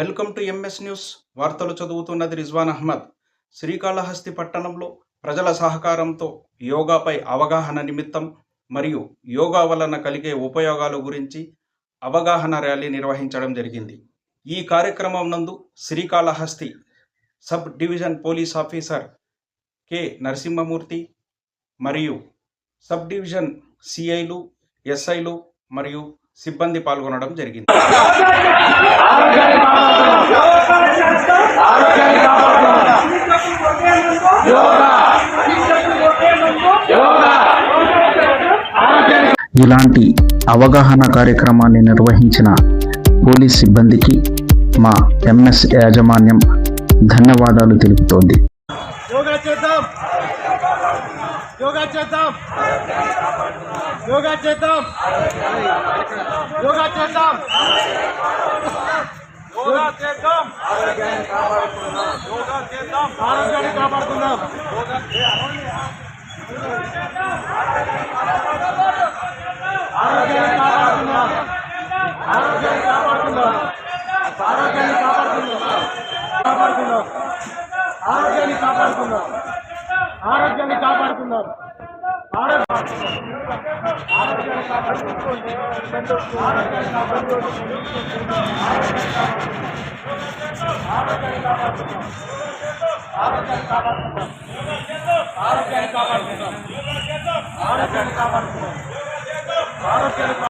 Welcome to MS news. వార్తలు చదువుతున్నది రిజ్వాన్ అహ్మద్. శ్రీకాళహస్తి పట్టణంలో ప్రజల సహకారంతో యోగాపై అవగాహన నిమిత్తం మరియు యోగా వలన కలిగే ఉపయోగాల గురించి అవగాహన ర్యాలీ నిర్వహించడం జరిగింది. ఈ కార్యక్రమం నందు Srikalahasti sub division police officer K. Narasimhamurthy మరియు సబ్ డివిజన్ సిఐలు ఎస్ఐలు మరియు సిబ్బంది పాల్గొనడం జరిగింది. ఇలాంటి అవగాహన కార్యక్రమాన్ని నిర్వహించిన పోలీస్ సిబ్బందికి మా ఎంఎస్ యాజమాన్యం ధన్యవాదాలు తెలుపుతోంది. యోగా చేద్దాం. యోగా చేద్దాం. యోగా చేద్దాం. యోగా చేద్దాం. యోగా చేద్దాం. యోగా చేద్దాం. ఆరోగ్యాన్ని కాపాడుకుందాం. ఆరోగ్యాన్ని కాపాడుకుందాం ఆరోగ్యాన్ని కాపాడుకుందాం ఆరోగ్యాన్ని కాపాడుకుందాం కాపాడుకుందాం. ఆరోగ్యాన్ని కాపాడుకుందాం. ఆరోగ్యాన్ని కాపాడుకుందాం. ఆరోగ్యాన్ని కాపాడుకోండి ఆరోగ్యాన్ని కాపాడుకోండి ఆరోగ్యాన్ని కాపాడుకుందాం. ఆరోగ్యాన్ని కాపాడుకుందాం. ఆరోగ్యాన్ని కాపాడుకుందాం.